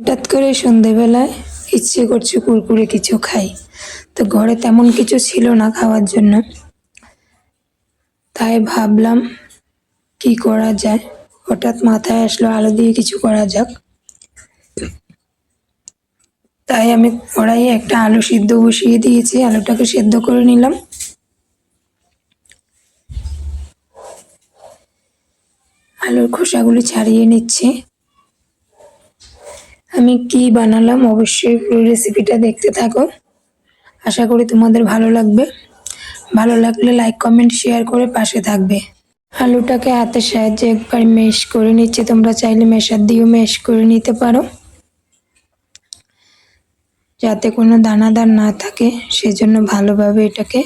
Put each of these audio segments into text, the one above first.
হঠাৎ করে সন্ধেবেলায় ইচ্ছে করছে কুরকুরে কিছু খাই। তো ঘরে তেমন কিছু ছিল না খাওয়ার জন্য। তাই ভাবলাম, কি করা যায়? হঠাৎ মাথায় আসলো আলু দিয়ে কিছু করা যাক। তাই আমি কড়াইয়ে একটা আলু সিদ্ধ বসিয়ে দিয়েছি, আলুটাকে সেদ্ধ করে নিলাম। আলুর খোসাগুলি ছাড়িয়ে নিচ্ছি। আমি কি বানালাম অবশ্যই পুরো রেসিপিটা দেখতে থাকো। আশা করি তোমাদের ভালো লাগবে। ভালো লাগলে লাইক কমেন্ট শেয়ার করে পাশে থাকবে। আলুটাকে হাতের সাহায্যে একবার মেশ করে নিচ্ছে। তোমরা চাইলে মেশার দিয়েও মেশ করে নিতে পারো। যাতে কোনো দানাদার না থাকে, সেজন্য ভালোভাবে এটাকে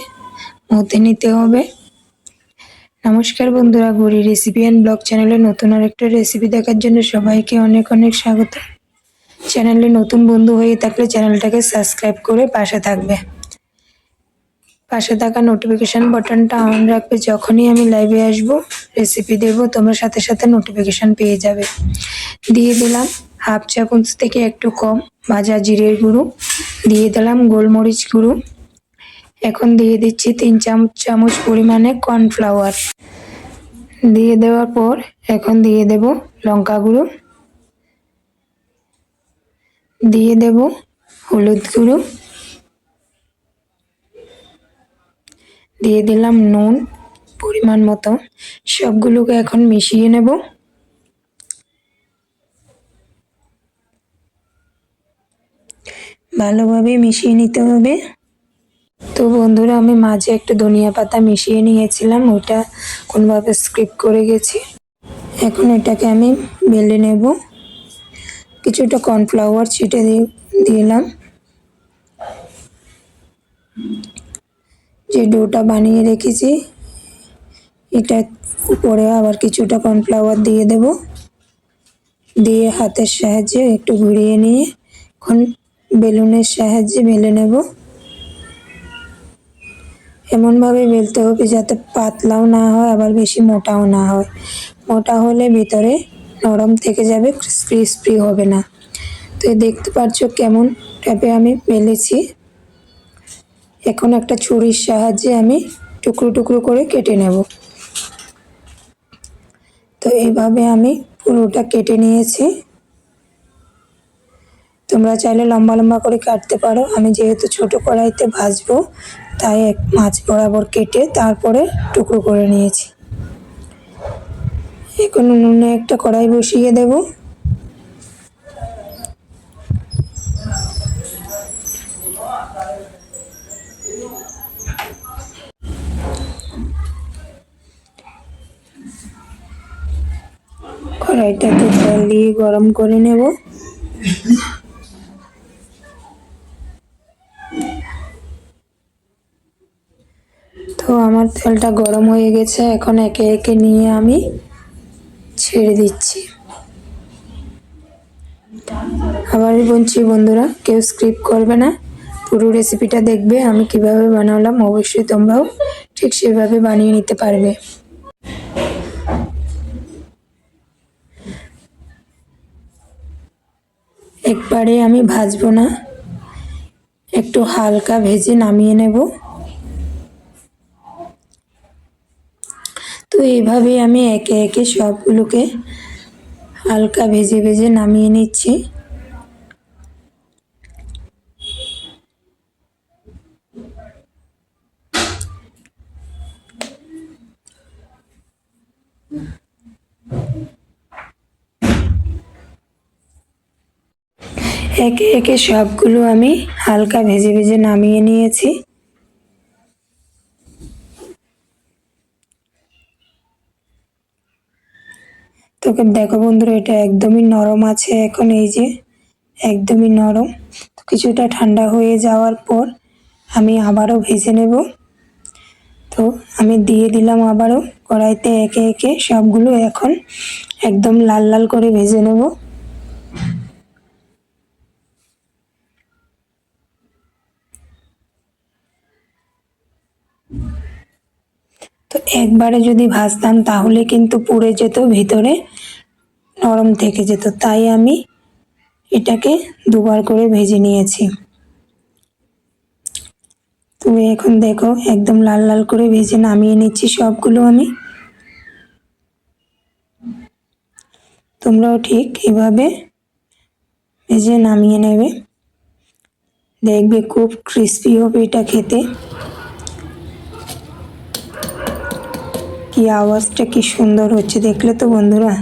মতে নিতে হবে। নমস্কার বন্ধুরা গড়ি রেসিপি অ্যান্ড ব্লগ চ্যানেলে নতুন আরেকটা রেসিপি দেখার জন্য সবাইকে অনেক অনেক স্বাগত। চ্যানেলে নতুন বন্ধু হয়ে থাকলে চ্যানেলটাকে সাবস্ক্রাইব করে পাশে থাকবে। পাশে থাকা নোটিফিকেশান বাটনটা অন রাখবে। যখনই আমি লাইভে আসব রেসিপি দেবো, তোমরা সাথে সাথে নোটিফিকেশান পেয়ে যাবে। দিয়ে দিলাম হাফ চামচ থেকে একটু কম ভাজা জিরের গুঁড়ো। দিয়ে দিলাম গোলমরিচ গুঁড়ো। এখন দিয়ে দিচ্ছি তিন চামচ চামচ পরিমাণে কর্নফ্লাওয়ার দিয়ে দেওয়ার পর এখন দিয়ে দেব লঙ্কা গুঁড়ো। দিয়ে দেব হলুদ গুঁড়ো। দিয়ে দিলাম নুন পরিমাণ মতো। সবগুলোকে এখন মিশিয়ে নেব। ভালোভাবে মিশিয়ে নিতে হবে। তো বন্ধুরা, আমি মাঝে একটু ধনিয়া পাতা মিশিয়ে নিয়েছিলাম, ওটা কোনোভাবে স্ক্রিপ করে গেছি। এখন এটাকে আমি বেলে নেব। কিছুটা কর্নফ্লাওয়ার ছিটে দিয়ে, দিলাম। যে ডোটা বানিয়ে রেখেছি, এটা উপরে আবার কিছুটা কর্নফ্লাওয়ার দিয়ে দেব। দিয়ে হাতের সাহায্যে একটু ঘুরিয়ে নিয়ে এখন বেলুনের সাহায্যে বেলে নেব। এমনভাবে বেলতে হবে যাতে পাতলাও না হয়, আবার বেশি মোটাও না হয়। মোটা হলে ভিতরে নরম থেকে যাবে ক্রিসপি হবে না। তো দেখতে পাচ্ছ কেমন ট্যাপে আমি বেলেছি এখন একটা ছুরির সাহায্যে আমি টুকরো টুকরো করে কেটে নেব। তো এইভাবে আমি পুরোটা কেটে নিয়েছি। তোমরা চাইলে লম্বা লম্বা করে কাটতে পারো। আমি যেহেতু ছোট কড়াইতে ভাজবো, তাই এক মাছ বরাবর কেটে তারপরে টুকরো করে নিয়েছি। এখন উনুনে একটা কড়াই বসিয়ে দেব। কড়াইটাতে তেল দিয়ে গরম করে নেব। তো আমার তেলটা গরম হয়ে গেছে, এখন একে একে নিয়ে আমি ছেড়ে দিচ্ছি। আবারই বলছি বন্ধুরা, কেউ স্ক্রিপ করবে না। পুরো রেসিপিটা দেখবে, আমি কীভাবে বানালাম, অবশ্যই তোমরাও ঠিক সেভাবে বানিয়ে নিতে পারবে। একবারে আমি ভাজবো না, একটু হালকা ভেজে নামিয়ে নেব। তো এইভাবে আমি একে একে সবগুলোকে হালকা ভেজে ভেজে নামিয়ে নিচ্ছি। একে একে সবগুলো আমি হালকা ভেজে ভেজে নামিয়ে নিয়েছি। তোকে, দেখো বন্ধুরা, এটা একদমই নরম আছে এখন, এই যে একদমই নরম। কিছুটা ঠান্ডা হয়ে যাওয়ার পর আমি আবারও ভেজে নেব। তো আমি দিয়ে দিলাম আবারও কড়াইতে একে একে সবগুলো, এখন একদম লাল লাল করে ভেজে নেব। একবারে যদি ভাজতাম তাহলে কিন্তু পুড়ে যেত, ভিতরে নরম থেকে যেত। তাই আমি এটাকে দুবার করে ভেজে নিয়েছি। তুমি এখন দেখো, একদম লাল লাল করে ভেজে নামিয়ে নিচ্ছি সবগুলো আমি। তোমরাও ঠিক এভাবে ভেজে নামিয়ে নেবে। দেখবে খুব ক্রিস্পি হবে এটা খেতে। কি আওয়াজটা কি সুন্দর হচ্ছে দেখলে তো বন্ধুরা।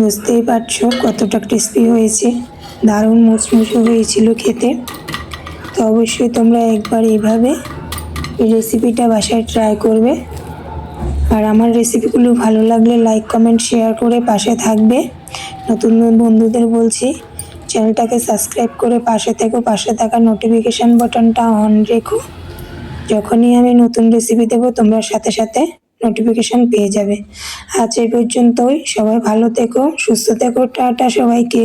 বুঝতেই পারছ কতটা ক্রিস্পি হয়েছে, দারুণ মুচমুচে হয়েছিল খেতে। তো অবশ্যই তোমরা একবার এইভাবে রেসিপিটা বাসায় ট্রাই করবে। আর আমার রেসিপিগুলো ভালো লাগলে লাইক কমেন্ট শেয়ার করে পাশে থাকবে। নতুন নতুন বন্ধুদের বলছি, চ্যানেলটাকে সাবস্ক্রাইব করে পাশে থেকো, পাশে থাকা নোটিফিকেশান বাটনটা অন রেখো। যখনই আমি নতুন রেসিপি দেবো, তোমরা সাথে সাথে নোটিফিকেশান পেয়ে যাবে। আজ এই পর্যন্তই। সবাই ভালো থেকো, সুস্থ থেকো। টাটা সবাইকে।